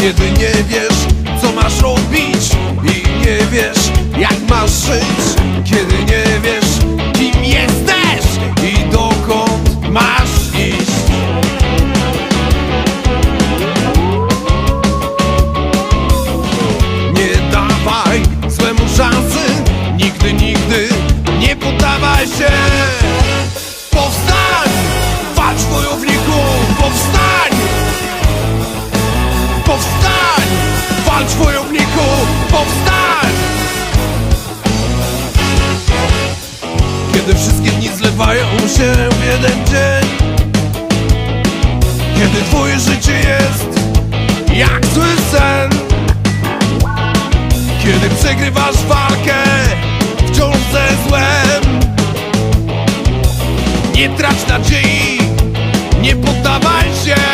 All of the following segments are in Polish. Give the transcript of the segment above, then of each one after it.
Kiedy nie wiesz, co masz robić I nie wiesz, jak masz żyć. Kiedy nie wiesz, kim jesteś I dokąd masz iść. Nie dawaj złemu szansy. Nigdy, nigdy nie poddawaj się Kiedy wszystkie dni zlewają się w jeden dzień. Kiedy twoje życie jest jak zły sen. Kiedy przegrywasz walkę wciąż ze złem. Nie trać nadziei, nie poddawaj się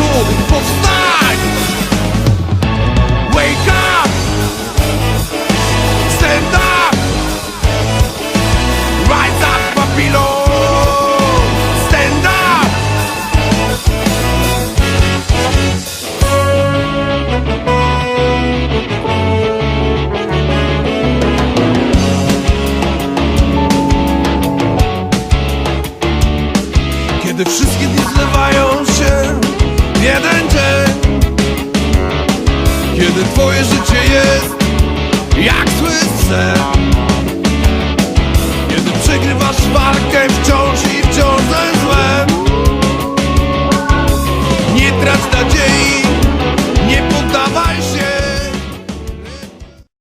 wojowniku, powstań! Wake up! Stand up! Rise up, Babylon! Stand up! Kiedy wszystkie twoje życie jest jak zły sen